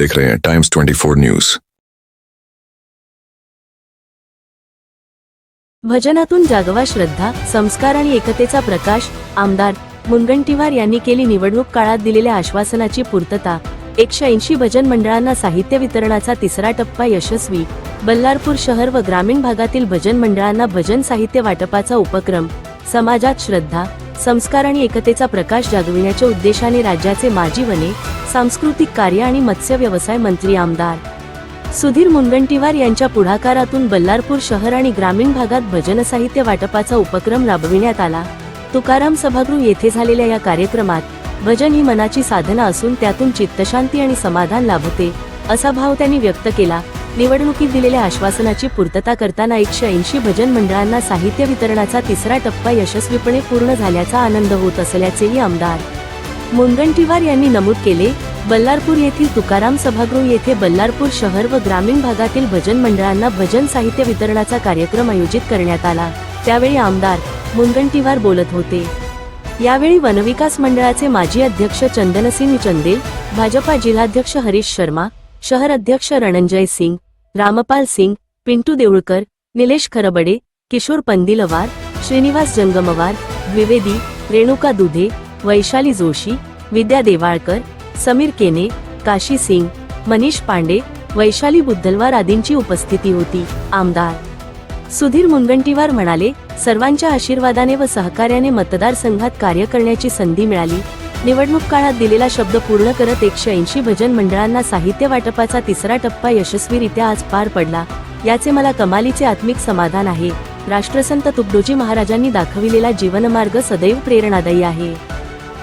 देख रहे हैं टाइम्स 24 न्यूज भजनातून जागवा श्रद्धा संस्कार आणि एकतेचा प्रकाश आमदार मुनगंटीवार यांनी केली निवडणूक काळात दिलेल्या आश्वासनाची पूर्तता. एकशे ऐंशी भजन मंडळांना साहित्य वितरणाचा तिसरा टप्पा यशस्वी. बल्लारपूर शहर व ग्रामीण भागातील भजन मंडळांना भजन साहित्य वाटपाचा उपक्रम. समाजात श्रद्धा संस्कार आणि एकतेचा प्रकाश जागविण्याच्या उद्देशाने राज्याचे माजी वने सांस्कृतिक कार्य आणि मत्स्य व्यवसाय मंत्री आमदार सुधीर मुनगंटीवार यांच्या पुढाकारातून बल्लारपूर शहर आणि ग्रामीण भागात भजन साहित्य वाटपाचा उपक्रम राबविण्यात आला. तुकाराम सभागृह येथे झालेल्या या कार्यक्रमात भजन ही मनाची साधना असून त्यातून चित्तशांती आणि समाधान लाभते असा भाव त्यांनी व्यक्त केला. निवडणुकीत दिलेल्या आश्वासनाची पूर्तता करताना एकशे ऐंशी भजन मंडळांना साहित्य वितरणाचा तिसरा टप्पा यशस्वीपणे पूर्ण झाल्याचा आनंद होत असल्याचेही आमदार मुनगंटीवार यांनी नमूद केले बल्लारपूर येथील तुकाराम सभागृह येथे बल्लारपूर शहर व ग्रामीण भागातील भजन मंडळांना भजन साहित्य वितरणाचा कार्यक्रम आयोजित करण्यात आला. त्यावेळी आमदार मुनगंटीवार बोलत होते. यावेळी वनविकास मंडळाचे माजी अध्यक्ष चंदनसिंह चंदेल भाजपा जिल्हाध्यक्ष हरीश शर्मा शहर अध्यक्ष रणंजय सिंग रामपाल सिंग पिंटू देऊळकर निलेश खरबडे किशोर पंदिलवार श्रीनिवास जंगमवार द्विवेदी रेणुका दुधे वैशाली जोशी विद्या देवाळकर समीर केने काशी सिंग मनीष पांडे वैशाली बुद्धलवार आदींची उपस्थिती होती. आमदार सुधीर मुनगंटीवार म्हणाले सर्वांच्या आशीर्वादाने व सहकार्याने मतदारसंघात कार्य करण्याची संधी मिळाली. निवडणूक काळात दिलेला शब्द पूर्ण करत एकशे ऐंशी भजन मंडळांना साहित्य वाटपाचा तिसरा टप्पा यशस्वीरित्या आज पार पडला. याचे मला कमालीचे आत्मिक समाधान आहे. राष्ट्रसंत तुकडोजी महाराजांनी दाखविलेला जीवनमार्ग सदैव प्रेरणादायी आहे.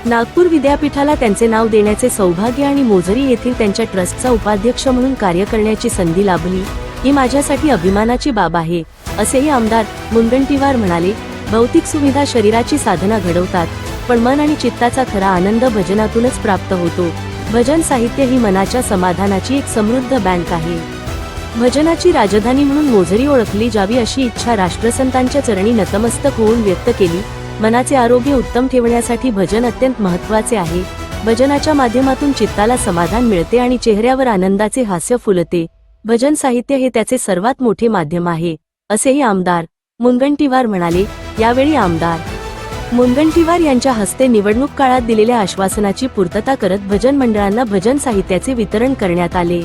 नागपूर विद्यापीठाला त्यांचे नाव देण्याचे सौभाग्य आणि मोझरी येथील त्यांच्या ट्रस्टचा उपाध्यक्ष म्हणून कार्य करण्याची संधी लाभली. ही माझ्यासाठी अभिमानाची बाब आहे असेही आमदार मुनगंटीवार म्हणाले. भौतिक सुविधा शरीराची साधना घडवतात. पण मन आणि चित्ताचा खरा आनंद भजनातूनच प्राप्त होतो. भजन साहित्य ही मनाच्या समाधानाची एक समृद्ध बँक आहे. भजनाची राजधानी म्हणून मोझरी ओळखली जावी अशी इच्छा राष्ट्रसंतांच्या चरणी नतमस्तक होऊन व्यक्त केली. मनाचे आरोग्य उत्तम ठेवण्यासाठी भजन अत्यंत महत्त्वाचे आहे. भजनाच्या माध्यमातून चित्ताला समाधान मिळते आणि चेहऱ्यावर आनंदाचे हास्य फुलते. भजन साहित्य हे त्याचे सर्वात मोठे माध्यम आहे असेही आमदार मुनगंटीवार म्हणाले. यावेळी आमदार मुनगंटीवार यांच्या हस्ते निवडणूक काळात दिलेल्या आश्वासनाची पूर्तता करत भजन मंडळांना भजन साहित्याचे वितरण करण्यात आले.